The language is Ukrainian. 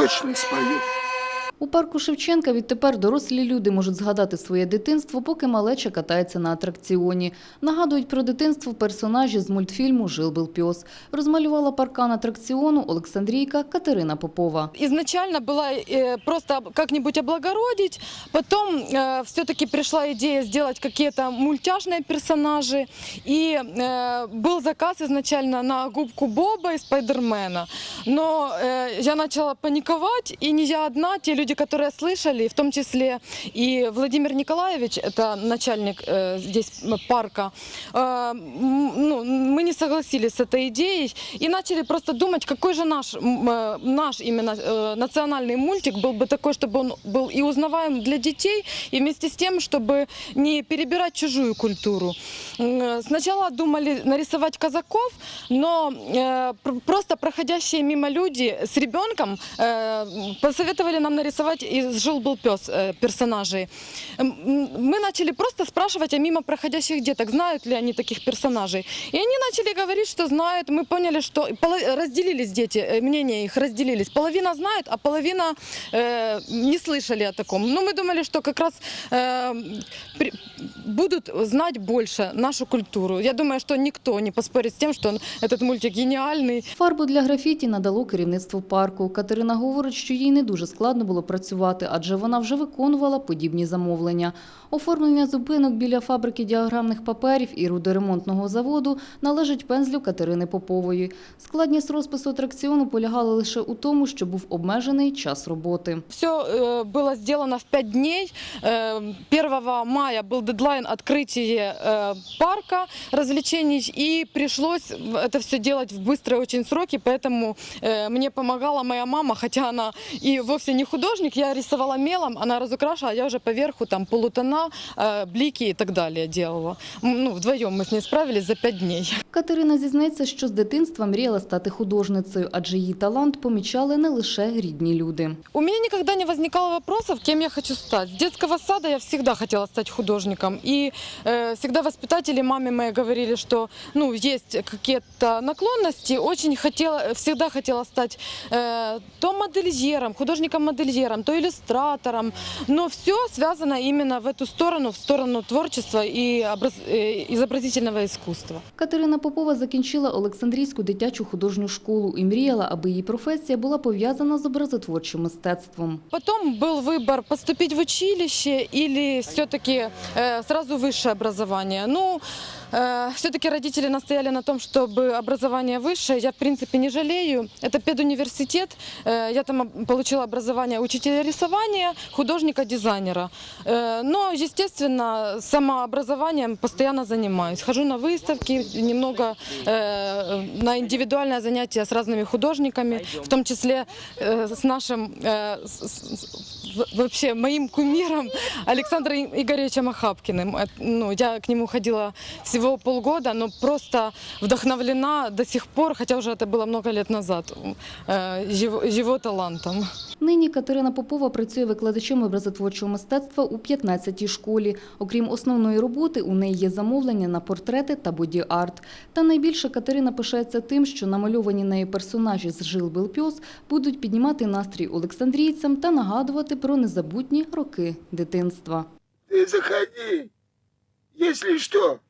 точно спою. У парку Шевченка відтепер дорослі люди можуть згадати своє дитинство, поки малеча катається на атракціоні. Нагадують про дитинство персонажі з мультфільму «Жил-был пес». Розмалювала паркан атракціону Олександрійка Катерина Попова. Изначально была э, просто как-нибудь облагородить, потом все-таки пришла идея сделать какие-то мультяшные персонажи, и э, был заказ изначально на губку Боба и Спайдермена. Но э, я начала паниковать, и не я одна, те люди, которые слышали, в том числе и Владимир Николаевич, это начальник э, здесь м, парка, э, м, ну, мы не согласились с этой идеей и начали просто думать, какой же наш, м, э, наш именно э, национальный мультик был бы такой, чтобы он был и узнаваем для детей, и вместе с тем, чтобы не перебирать чужую культуру. Э, Сначала думали нарисовать казаков, но э, пр- просто проходящие мимо люди с ребенком э, посоветовали нам нарисовать из «Жил-был пес» э, персонажей. Мы начали просто спрашивать о мимо проходящих деток, знают ли они таких персонажей. И они начали говорить, что знают. Мы поняли, что разделились дети, э, мнения их разделились. Половина знает, а половина э, не слышали о таком. Но мы думали, что как раз э, при- будут знать больше нашу культуру. Я думаю, что никто не поспорит с тем, что он, этот мультик гениальный. Фарбу для графіті надало керівництво парку. Катерина говорить, що їй не дуже складно було працювати, адже вона вже виконувала подібні замовлення. Оформлення зупинок біля фабрики діаграмних паперів і рудоремонтного заводу належить пензлю Катерини Попової. Складність розпису атракціону полягала лише у тому, що був обмежений час роботи. Все э, было сделано в пять дней. Э, 1 мая был дедлайн открытия э, парка развлечений, и пришлось в- это все делать в быстрые очень сроки, поэтому э, мне помогала моя мама, хотя она и вовсе не художник, я рисовала мелом, она разукрашивала, а я уже поверху там полутона, э, блики и так далее делала. М, Ну, вдвоем мы с ней справились за пять дней. Катерина зізнається, що з дитинства мріяла стати художницею, адже її талант помічали не лише рідні люди. У меня никогда не возникало вопросов, кем я хочу стать. С детского сада я всегда хотела стать художником. И э, всегда воспитатели маме моей говорили, что ну, есть какие-то наклонности. Очень хотела, всегда хотела стать э, то модельером, художником-модельером, то иллюстратором. Но все связано именно в эту сторону, в сторону творчества и образ- э, изобразительного искусства. Катерина Попова закінчила Олександрійську дитячу художню школу і мріяла, аби її професія була пов'язана з образотворчим мистецтвом. Потом был выбор поступить в училище или все-таки э, сразу высшее образование. Ну, э, все-таки родители настояли на том, чтобы образование высшее. Я, в принципе, не жалею. Это педуниверситет. Э, я там получила образование учителя рисования, художника-дизайнера. Э, но, естественно, самообразованием постоянно занимаюсь. Хожу на выставки, немного э, на индивидуальное занятие с разными художниками, в том числе э, с нашим, э, с- с- вообще моим кумиром Александром Игоревичем Ахапкиным. Э, Ну, я к нему ходила всего полгода, но просто вдохновлена до сих пор, хотя уже это было много лет назад, э, его, его талантом. Нині Катерина Попова працює викладачем образотворчого мистецтва у 15-й школі. Окрім основної роботи, у неї є замовлення на портрети та боді-арт. Та найбільше Катерина пишається тим, що намальовані нею персонажі з «Жил-был пес» будуть піднімати настрій олександрійцям та нагадувати про незабутні роки дитинства. Заходи. Если что,